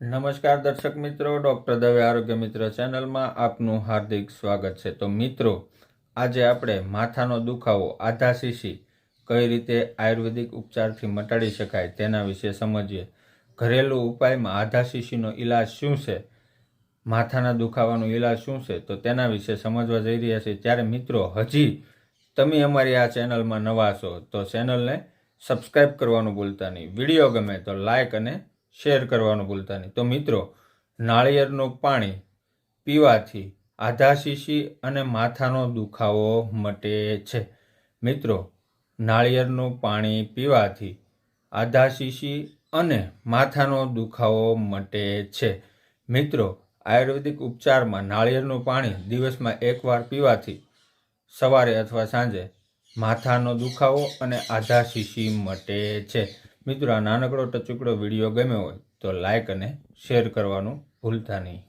નમસ્કાર દર્શક મિત્રો, ડૉક્ટર દવે આરોગ્ય મિત્ર ચેનલમાં આપનું હાર્દિક સ્વાગત છે. તો મિત્રો, આજે આપણે માથાનો દુખાવો આધા શીશી કઈ રીતે આયુર્વેદિક ઉપચારથી મટાડી શકાય તેના વિશે સમજીએ. ઘરેલું ઉપાયમાં આધા શીશીનો ઈલાજ શું છે? માથાના દુખાવાનો ઈલાજ શું છે? તો તેના વિશે સમજવા જઈ રહ્યા છીએ. ત્યારે મિત્રો, હજી તમે અમારી આ ચેનલમાં નવા છો તો ચેનલને સબસ્ક્રાઈબ કરવાનું ભૂલતા નહીં. વીડિયો ગમે તો લાઇક અને શેર કરવાનું ભૂલતા નહીં. તો મિત્રો, નાળિયેરનું પાણી પીવાથી આધા શીશી અને માથાનો દુખાવો મટે છે. મિત્રો, નાળિયેરનું પાણી પીવાથી આધા શીશી અને માથાનો દુખાવો મટે છે. મિત્રો, આયુર્વેદિક ઉપચારમાં નાળિયેરનું પાણી દિવસમાં એકવાર પીવાથી સવારે અથવા સાંજે માથાનો દુખાવો અને આધા શીશી મટે છે. મિત્રો આ નાનકડો ટચુકડો વીડિયો ગમ્યો હોય તો લાઇક અને શેર કરવાનું ભૂલતા નહીં.